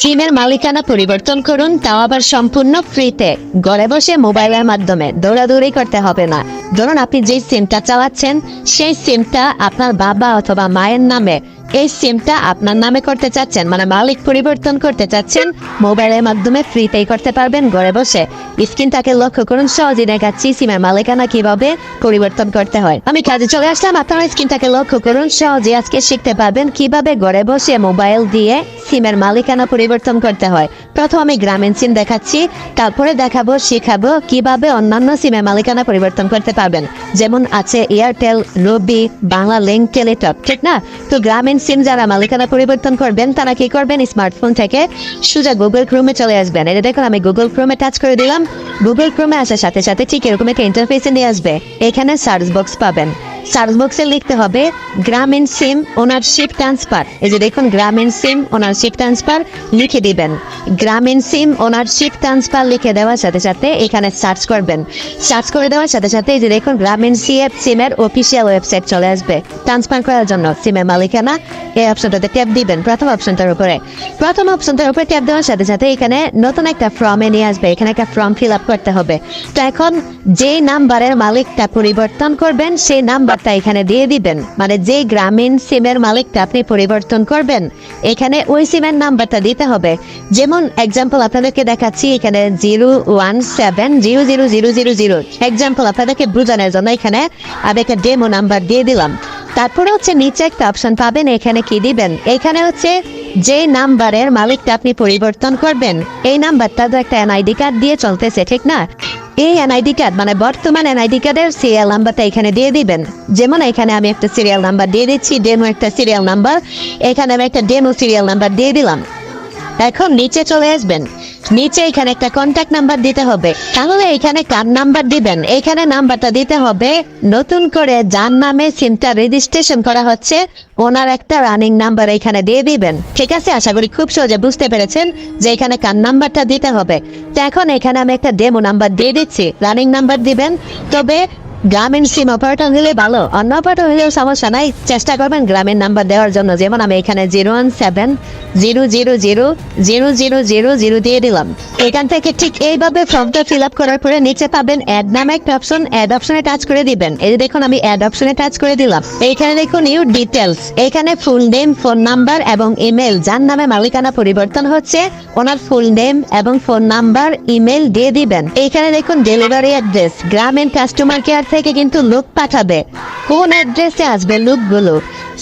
সিমের মালিকানা পরিবর্তন করুন, তাও আবার সম্পূর্ণ ফ্রিতে। ঘরে বসে মোবাইলের মাধ্যমে দৌড়াদৌড়ি করতে হবে না। ধরুন আপনি যেই সিমটা চালাচ্ছেন, সেই সিমটা আপনার বাবা অথবা মায়ের নামে এই সিমটা আপনার নামে করতে চাচ্ছেন মানে মালিক পরিবর্তন করতে চাচ্ছেন, মোবাইলের মাধ্যমে ফ্রিতেই করতে পারবেন ঘরে বসে। স্ক্রিনটাকে লক্ষ্য করুন, সহজে দেখাচ্ছি সিমের মালিকানা কীভাবে পরিবর্তন করতে হয়। আমি কাজে চলে আসলাম, আপনারা স্ক্রিনটাকে লক্ষ্য করুন, সহজে আজকে শিখতে পারবেন কীভাবে ঘরে বসে মোবাইল দিয়ে সিমের মালিকানা পরিবর্তন করতে হয়। প্রথম আমি গ্রামীণ সিম দেখাচ্ছি, তারপরে দেখাবো, শেখাবো কীভাবে অন্যান্য সিমের মালিকানা পরিবর্তন করতে পারবেন। যেমন আছে Airtel Robi Banglalink Teletalk ঠিক না? তো গ্রামীণ সিম যারা মালিকানা পরিবর্তন করবেন, তারা কি করবেন? স্মার্টফোন থেকে সোজা গুগল ক্রোমে চলে আসবেন। এটা দেখুন, আমি গুগল ক্রোমে টাচ করে দিলাম। গুগল ক্রোমে আসার সাথে সাথে ঠিক এরকম একটা ইন্টারফেসে নিয়ে আসবে। এখানে সার্চ বক্স পাবেন। সার্চ বক্সে লিখতে হবে গ্রামীণ সিম ওনারশিপ ট্রান্সফার। এই যে দেখুন, গ্রামীণ সিম ওনারশিপ ট্রান্সফার লিখে দিবেন। গ্রামীণ সিম ওনারশিপ ট্রান্সফার লিখে দেওয়ার সাথে সাথে এখানে সার্চ করবেন। সার্চ করে দেওয়ার সাথে সাথে এই যে দেখুন গ্রাম গ্রামীণ সিএফ সিমের অফিসিয়াল ওয়েবসাইট চলে আসবে। ট্রান্সফার করার জন্য সিমের মালিকানা এই অপশনটাতে ট্যাপ দিবেন প্রথম অপশনটার উপরে। প্রথম অপশনটার উপরে ট্যাপ দেওয়ার সাথে সাথে এখানে নতুন একটা ফর্মে নিয়ে আসবে। এখানে একটা ফর্ম ফিল আপ করতে হবে। তো এখন যে নাম্বারের মালিকটা পরিবর্তন করবেন, সেই নাম্বারটা এখানে দিয়ে দিবেন। মানে যে গ্রামীণ সিমের মালিকটা আপনি পরিবর্তন করবেন, এখানে ওই সিমের নাম্বারটা দিতে হবে। যেমন এক্সাম্পল আপনাদেরকে দেখাচ্ছি, এখানে zero one seven zero zero zero zero zero example আপনাদেরকে বোঝানোর জন্য এখানে আমি একটা ডেমো নাম্বার দিয়ে দিলাম। তারপরে হচ্ছে নিচে একটা অপশন পাবেন, এখানে কি দিবেন? এখানে হচ্ছে যে নাম্বারের মালিকটা আপনি পরিবর্তন করবেন। এই নাম্বারটা তো একটা এনআইডি কার্ড দিয়ে চলতেছে, ঠিক না? এই এনআইডি কার্ড মানে বর্তমান এনআইডি কার্ডের সিরিয়াল নাম্বারটা এখানে দিয়ে দিবেন। যেমন এখানে আমি একটা সিরিয়াল নাম্বার দিয়ে দিচ্ছি ডেমো একটা সিরিয়াল নাম্বার এখানে আমি একটা ডেমো সিরিয়াল নাম্বার দিয়ে দিলাম। এখন নিচে চলে আসবেন। নিচে এখানে একটা কন্ট্যাক্ট নাম্বার দিতে হবে। তাহলে এখানে কার নাম্বার দিবেন? এখানে নাম্বারটা দিতে হবে, নতুন করে যার নামে সিমটা রেজিস্ট্রেশন করা হচ্ছে, ওনার একটা রানিং নাম্বার এখানে দিয়ে দিবেন। ঠিক আছে? আশা করি খুব সহজে বুঝতে পেরেছেন যে এখানে কার নাম্বারটা দিতে হবে। তো এখন এখানে আমি একটা ডেমো নাম্বার দিয়ে দিচ্ছি। রানিং নাম্বার দিবেন। তবে গ্রামীণ সিম অপারেটর হলে ভালো। অন্য অপারেটর হলেও সমস্যা নাই। চেষ্টা করবেন গ্রামীণ নাম্বার দেওয়ার জন্য। যেমন আমি এখানে zero one seven zero zero zero zero zero zero zero দিয়ে দিলাম। এখান থেকে ঠিক এইভাবে ফর্মটা ফিল আপ করার পরে নিচে পাবেন অ্যাড নামে একটা অপশন অ্যাড অপশনে টাচ করে দিবেন। এই দেখুন, আমি অ্যাড অপশনে টাচ করে দিলাম। এইখানে দেখুন ইউ ডিটেলস এখানে ফুল নেম ফোন নাম্বার এবং ইমেল যার নামে মালিকানা পরিবর্তন হচ্ছে, ওনার ফুল নেম এবং ফোন নাম্বার ইমেল দিয়ে দিবেন। এইখানে দেখুন delivery address Grameen customer care থেকে কিন্তু লোক পাঠাবে। কোন অ্যাড্রেসে আসবে লোকগুলো?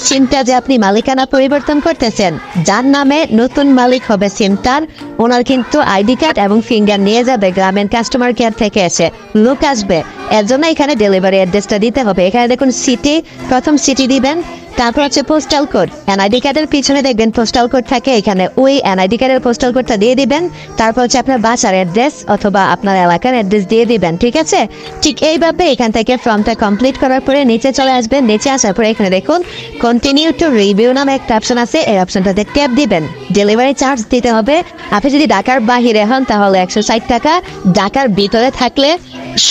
সিমটা যে আপনি মালিকানা পরিবর্তন করতেছেন, যার নামে নতুন মালিক হবে সিমটার, ওনার কিন্তু আইডি কার্ড এবং ফিঙ্গার নিয়ে যাবে গ্রামীণ কাস্টমার কেয়ার থেকে এসে। লোক আসবে, এর জন্য এখানে ডেলিভারি অ্যাড্রেসটা দিতে হবে। এখানে দেখুন সিটি প্রথম সিটি দিবেন তারপর হচ্ছে পোস্টাল কোড এনআইডি কার্ডের পিছনে দেখবেন পোস্টাল কোড থাকে, এখানে ওই এনআইডি কার্ডের পোস্টাল কোডটা দিয়ে দিবেন। তারপর হচ্ছে আপনার বাসার অ্যাড্রেস অথবা আপনার এলাকার অ্যাড্রেস দিয়ে দিবেন, ঠিক আছে? ঠিক এইভাবে এখান থেকে ফর্মটা কমপ্লিট করার পরে নিচে চলে আসবেন। নিচে আসার পরে এখানে দেখুন কন্টিনিউ টু রিভিউ নামে একটা অপশন আছে। এই অপশনটাতে ট্যাপ দিবেন। ডেলিভারি চার্জ দিতে হবে। আপনি যদি ঢাকার বাহিরে হন, তাহলে একশো ষাট টাকা। ঢাকার ভিতরে থাকলে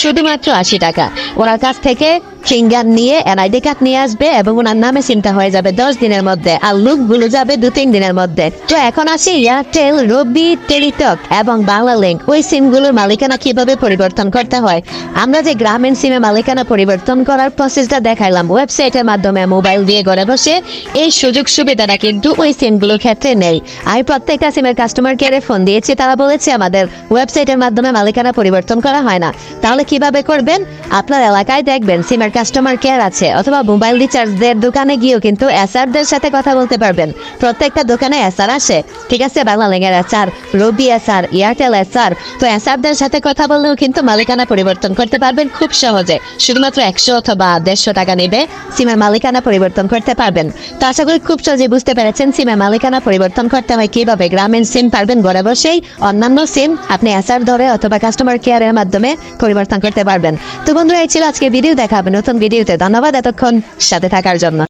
শুধুমাত্র আশি টাকা। ওনার কাছ থেকে ফিঙ্গার নিয়ে, এনআইডি কার্ড নিয়ে আসবে এবং ওনার নামে সিমটা হয়ে যাবে দশ দিনের মধ্যে আর লুকগুলো যাবে দু তিন দিনের মধ্যে। তো এখন আসি এয়ারটেল রবি টেলিটক এবং বাংলা লিঙ্ক ওই সিমগুলোর মালিকানা কীভাবে পরিবর্তন করতে হয়? আমরা যে গ্রামীণ সিমে মালিকানা পরিবর্তন করার প্রসেসটা দেখাইলাম। ওয়েবসাইটের মাধ্যমে মোবাইল দিয়ে ঘরে বসে এই সুযোগ সুবিধাটা কিন্তু ওই সিমগুলোর ক্ষেত্রে নেই। আমি প্রত্যেকটা সিমের কাস্টমার কেয়ারে ফোন দিয়েছি, তারা বলেছে আমাদের ওয়েবসাইটের মাধ্যমে মালিকানা পরিবর্তন করা হয় না। তাহলে কীভাবে করবেন? আপনার এলাকায় দেখবেন সিমের কাস্টমার কেয়ার আছে, অথবা মোবাইল রিচার্জদের দোকানে গিয়েও কিন্তু এসআরদের সাথে কথা বলতে পারবেন। প্রত্যেকটা দোকানে এসআর আসে। ঠিক আছে Bangla লেগের SR Robi SR Airtel SR তো এসআরদের সাথে কথা বললেও কিন্তু মালিকানা পরিবর্তন করতে পারবেন খুব সহজে। শুধুমাত্র একশো অথবা দেড়শো টাকা নেবে, সিমের মালিকানা পরিবর্তন করতে পারবেন। তো আশা করি খুব সহজে বুঝতে পেরেছেন সিমের মালিকানা পরিবর্তন করতে হয় কীভাবে গ্রামীণ সিম পারবেন ঘরে বসেই অন্যান্য সিম আপনি এসআর ধরে অথবা কাস্টমার কেয়ারের মাধ্যমে পরিবর্তন করতে পারবেন। তো বন্ধুরা, এই ছিল আজকে ভিডিও দেখাবেন নতুন ভিডিওতে ধন্যবাদ এতক্ষণ সাথে থাকার জন্য।